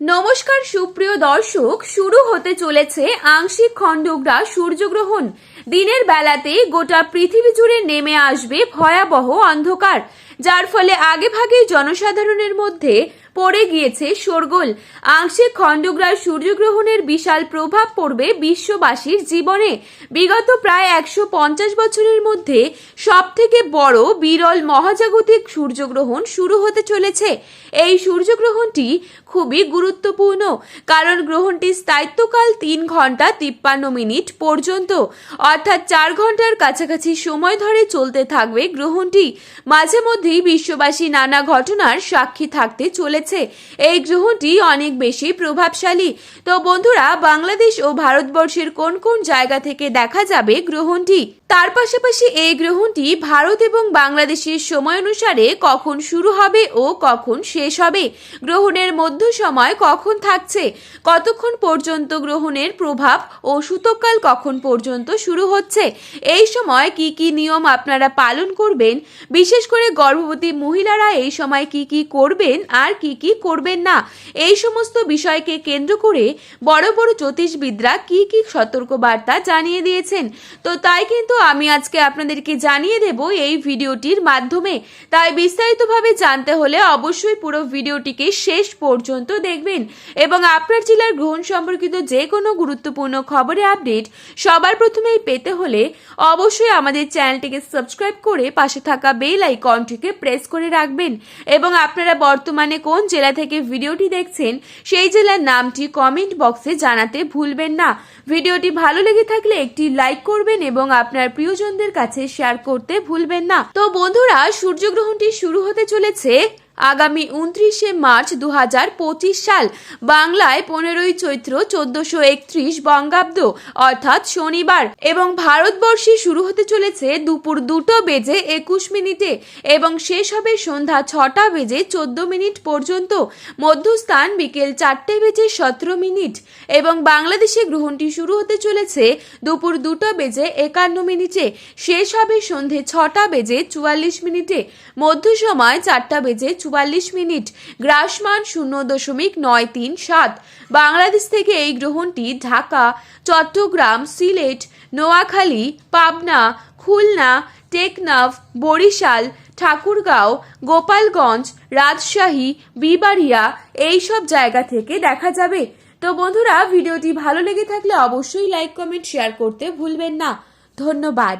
নমস্কার, সুপ্রিয় দর্শক। শুরু হতে চলেছে আংশিক খণ্ডগ্রা সূর্যগ্রহণ। দিনের বেলাতে গোটা পৃথিবী জুড়ে নেমে আসবে ভয়াবহ অন্ধকার, যার ফলে আগেভাগেই জনসাধারণের মধ্যে পড়ে গিয়েছে শোরগোল। আংশিক খণ্ডগ্রাস সূর্যগ্রহণের বিশাল প্রভাব পড়বে বিশ্ববাসীর জীবনে। বিগত প্রায় একশো পঞ্চাশ বছরের মধ্যে সব থেকে বড় বিরল মহাজাগতিক সূর্যগ্রহণ শুরু হতে চলেছে। এই সূর্যগ্রহণটি খুবই গুরুত্বপূর্ণ, কারণ গ্রহণটির স্থায়িত্বকাল তিন ঘণ্টা তিপ্পান্ন মিনিট পর্যন্ত। অর্থাৎ চার ঘণ্টার কাছাকাছি সময় ধরে চলতে থাকবে গ্রহণটি। মাঝে মধ্যেই বিশ্ববাসী নানা ঘটনার সাক্ষী থাকতে চলেছে। এই গ্রহটি অনেক বেশি প্রভাবশালী। তো বন্ধুরা, বাংলাদেশ ও ভারতবর্ষের কোন কোন জায়গা থেকে দেখা যাবে গ্রহণটি? তার পাশাপাশি এই গ্রহণটি ভারত এবং বাংলাদেশের সময় অনুসারে কখন শুরু হবে ও কখন শেষ হবে, গ্রহণের মধ্য সময় কখন থাকছে, কতক্ষণ পর্যন্ত গ্রহণের প্রভাব ও সূতককাল কখন পর্যন্ত শুরু হচ্ছে, এই সময় কি কি নিয়ম আপনারা পালন করবেন, বিশেষ করে গর্ভবতী মহিলারা এই সময় কি কি করবেন আর কি কি করবেন না, এই সমস্ত বিষয়কে কেন্দ্র করে বড় বড় জ্যোতিষবিদরা কি কি সতর্কবার্তা জানিয়ে দিয়েছেন, তো তাই কিন্তু আমি আজকে আপনাদেরকে জানিয়ে দেব এই ভিডিওটির মাধ্যমে। তাই বিস্তারিতভাবে জানতে হলে অবশ্যই পুরো ভিডিওটিকে শেষ পর্যন্ত দেখবেন এবং আপনার জেলার গ্রহণ সম্পর্কিত যে কোনো গুরুত্বপূর্ণ খবরের আপডেট সবার প্রথমেই পেতে হলে অবশ্যই আমাদের চ্যানেলটিকে সাবস্ক্রাইব করে পাশে থাকা বেল আইকনটিকে প্রেস করে রাখবেন এবং আপনারা বর্তমানে কোন জেলা থেকে ভিডিওটি দেখছেন সেই জেলার নামটি কমেন্ট বক্সে জানাতে ভুলবেন না। ভিডিওটি ভালো লেগে থাকলে একটি লাইক করবেন এবং আপনার প্রিয়জনদের কাছে শেয়ার করতে ভুলবেন না। তো বন্ধুরা সূর্যগ্রহণটি শুরু হতে চলেছে। আগামী উনত্রিশে মার্চ দু হাজার পঁচিশ সাল বাংলায় পনেরোই চৈত্র চোদ্দশো একত্রিশ বঙ্গাব্দ, অর্থাৎ শনিবার, এবং ভারতবর্ষে শুরু হতে চলেছে দুপুর দুটো বেজে একুশ মিনিটে, এবং শেষ হবে সন্ধ্যা ছটা বেজে চোদ্দ মিনিট পর্যন্ত। মধ্যস্থান বিকেল চারটে বেজে সতেরো মিনিট, এবং বাংলাদেশে গ্রহণটি শুরু হতে চলেছে দুপুর দুটো বেজে একান্ন মিনিটে, শেষ হবে সন্ধে ছটা বেজে চুয়াল্লিশ মিনিটে, মধ্য সময় চারটা বেজে চুয়াল্লিশ মিনিট। গ্রাসমান শূন্য দশমিক নয় তিন সাত। বাংলাদেশ থেকে এই গ্রহণটি ঢাকা, চট্টগ্রাম, সিলেট, নোয়াখালী, পাবনা, খুলনা, টেকনাফ, বরিশাল, ঠাকুরগাঁও, গোপালগঞ্জ, রাজশাহী, বিবাড়িয়া এইসব জায়গা থেকে দেখা যাবে। তো বন্ধুরা, ভিডিওটি ভালো লেগে থাকলে অবশ্যই লাইক, কমেন্ট, শেয়ার করতে ভুলবেন না। ধন্যবাদ।